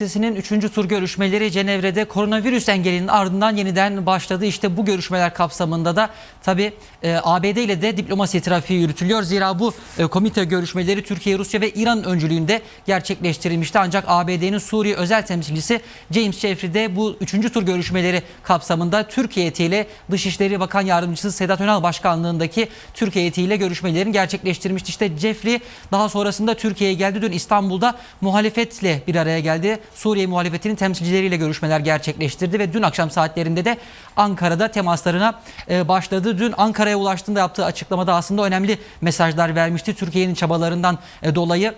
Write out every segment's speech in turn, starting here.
Partisi'nin 3. tur görüşmeleri Cenevre'de koronavirüs engelinin ardından yeniden başladı. İşte bu görüşmeler kapsamında da tabi ABD ile de diplomasi trafiği yürütülüyor. Zira bu e, komite görüşmeleri Türkiye, Rusya ve İran öncülüğünde gerçekleştirilmişti. Ancak ABD'nin Suriye özel temsilcisi James Jeffrey de bu 3. tur görüşmeleri kapsamında Türkiye heyetiyle Dışişleri Bakan Yardımcısı Sedat Önal Başkanlığındaki Türkiye heyetiyle görüşmelerini gerçekleştirmişti. İşte Jeffrey daha sonrasında Türkiye'ye geldi. Dün İstanbul'da muhalefetle bir araya geldi. Suriye muhalefetinin temsilcileriyle görüşmeler gerçekleştirdi ve dün akşam saatlerinde de Ankara'da temaslarına e, başladı. Dün Ankara'ya ulaştığında yaptığı açıklamada aslında önemli mesajlar vermişti. Türkiye'nin çabalarından e, dolayı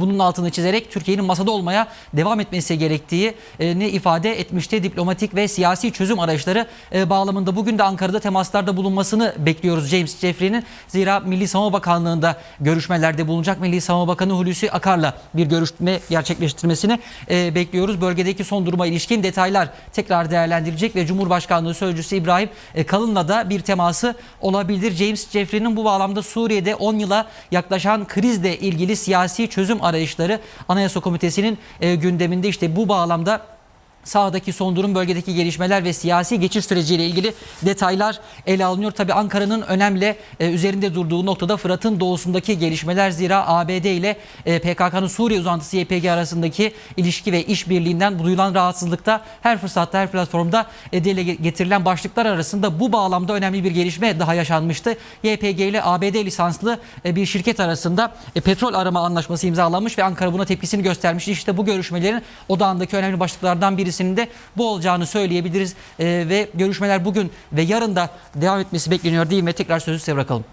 bunun altını çizerek Türkiye'nin masada olmaya devam etmesi gerektiği e, ne ifade etmişti. Diplomatik ve siyasi çözüm arayışları e, bağlamında bugün de Ankara'da temaslarda bulunmasını bekliyoruz James Jeffrey'nin. Zira Milli Savunma Bakanlığı'nda görüşmelerde bulunacak. Milli Savunma Bakanı Hulusi Akar'la bir görüşme gerçekleştirmesini e, bekliyoruz. Bölgedeki son duruma ilişkin detaylar tekrar değerlendirilecek ve Cumhurbaşkanlığı Sözcüsü İbrahim Kalın'la da bir teması olabilir. James Jeffrey'nin bu bağlamda Suriye'de 10 yıla yaklaşan krizle ilgili siyasi çözüm arayışları Anayasa Komitesi'nin e, gündeminde. İşte bu bağlamda sahadaki son durum, bölgedeki gelişmeler ve siyasi geçiş süreciyle ilgili detaylar ele alınıyor. Tabi Ankara'nın önemli e, üzerinde durduğu noktada Fırat'ın doğusundaki gelişmeler zira ABD ile e, PKK'nın Suriye uzantısı YPG arasındaki ilişki ve işbirliğinden duyulan rahatsızlıkta her fırsatta her platformda e, dile getirilen başlıklar arasında bu bağlamda önemli bir gelişme daha yaşanmıştı. YPG ile ABD lisanslı e, bir şirket arasında e, petrol arama anlaşması imzalanmış ve Ankara buna tepkisini göstermiş. İşte bu görüşmelerin odağındaki önemli başlıklardan birisinin bu olacağını söyleyebiliriz. E, ve görüşmeler bugün ve yarın da devam etmesi bekleniyor değil mi? Tekrar sözü size bırakalım.